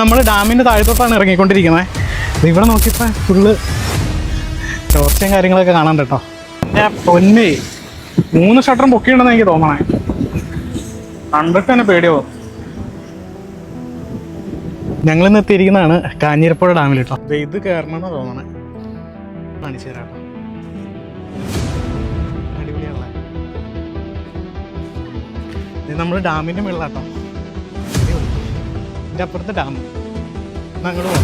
നമ്മൾ ഡാമിന്റെ താഴത്തോട്ടാണ് ഇറങ്ങിക്കൊണ്ടിരിക്കുന്നത്. ഇവിടെ നോക്കിയപ്പോൾ ഫുള്ള് ടോർച്ചയും കാര്യങ്ങളൊക്കെ കാണാൻ കേട്ടോ. ഞാൻ പൊന്നി മൂന്ന് ഷട്ടറും പൊക്കിയുണ്ടെന്ന് എനിക്ക് തോന്നണേ. കണ്ടിട്ട് തന്നെ പേടിയോ ഞങ്ങൾ ഇന്ന് എത്തിയിരിക്കുന്നതാണ് കാഞ്ഞിരപ്പുഴ ഡാമിൽ കേട്ടോ. ഇത് കയറണമെന്ന് തോന്നണേ. കാണിച്ചു തരാം അടിപൊളിയാണല്ലേ? നമ്മൾ ഡാമിന്റെ മുകളിലാട്ടോ ഇതിന്റെ അപ്പുറത്ത് ഡാം. പോകാം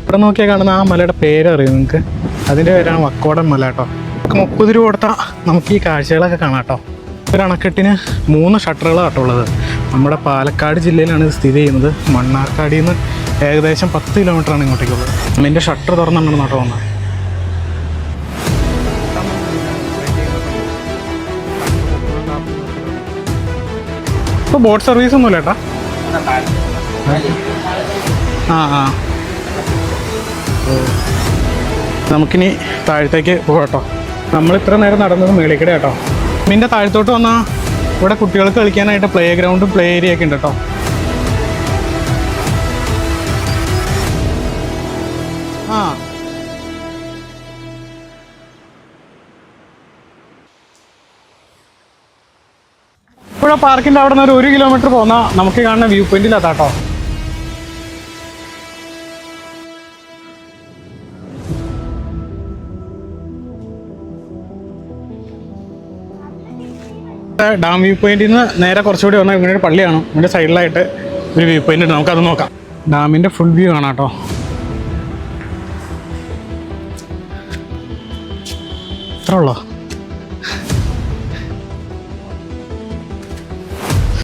ഇവിടെ നോക്കിയാൽ കാണുന്ന ആ മലയുടെ പേരറിയോ നിങ്ങൾക്ക് അതിന്റെ പേരാണ് വക്കോടൻ മല കേട്ടോ. മുപ്പത് രൂപ കൊടുത്താൽ നമുക്ക് ഈ കാഴ്ചകളൊക്കെ കാണാം കേട്ടോ. ഒരു അണക്കെട്ടിന് മൂന്ന് ഷട്ടറുകളാണ് കേട്ടോ ഉള്ളത് നമ്മുടെ പാലക്കാട് ജില്ലയിലാണ് ഇത് സ്ഥിതി ചെയ്യുന്നത്. മണ്ണാർക്കാടിൽ നിന്ന് ഏകദേശം പത്ത് കിലോമീറ്ററാണ് ഇങ്ങോട്ടേക്കുള്ളത്. അതിന്റെ ഷട്ടർ തുറന്നിട്ടുണ്ടെന്ന് കേട്ടോ വന്നത് ഇപ്പോൾ ബോട്ട് സർവീസ് ഒന്നുമില്ല ഏട്ടാ ആ ആ. നമുക്കിനി താഴത്തേക്ക് പോകട്ടോ നമ്മൾ ഇത്ര നേരം നടന്നത് മേളിക്കട കേട്ടോ മിന്റെ താഴത്തോട്ട് വന്നാൽ ഇവിടെ കുട്ടികൾക്ക് കളിക്കാനായിട്ട് പ്ലേ ഗ്രൗണ്ടും പ്ലേ ഏരിയ ഒക്കെ ഉണ്ട് കേട്ടോ. ആ. പാർക്കിന്റെ അവിടെ നിന്ന് ഒരു ഒരു കിലോമീറ്റർ പോന്നാൽ നമുക്ക് കാണുന്ന വ്യൂ പോയിന്റിലാത്താട്ടോ ഡാം വ്യൂ പോയിന്റിൽ നിന്ന് നേരെ കുറച്ചുകൂടി വന്നാൽ ഇവിടെ ഒരു പള്ളിയാണ്. ഇവിടെ സൈഡിലായിട്ട് ഒരു വ്യൂ പോയിന്റ് ഉണ്ട്. നമുക്കത് നോക്കാം. ഡാമിന്റെ ഫുൾ വ്യൂ കാണാം കേട്ടോ. ഇത്ര ഉള്ളോ?